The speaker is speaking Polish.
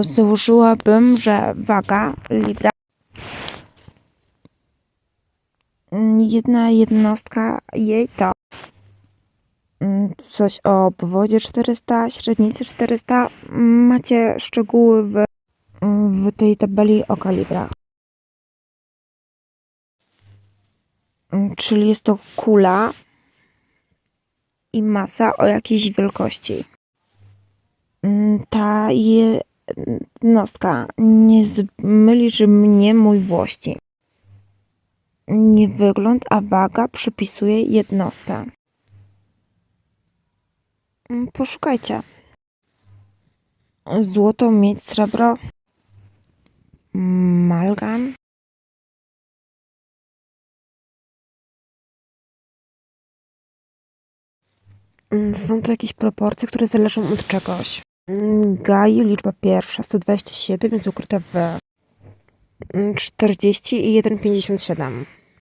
założyłabym, że waga Libra jedna jednostka jej to mm, coś o obwodzie 400, średnicy 400. Macie szczegóły w, w tej tabeli o kalibrach. Mm, Czyli jest to kula i masa o jakiejś wielkości. Mm, Ta jednostka nie zmylisz mnie mój włości. Nie wygląd, a waga przypisuje jednostce. Mm, Poszukajcie. Złoto, miedź, srebro. Malgan. Mm, Są to jakieś proporcje, które zależą od czegoś. Mm, Gai, liczba pierwsza, 127 jest ukryta w mm, 40 i 1,57.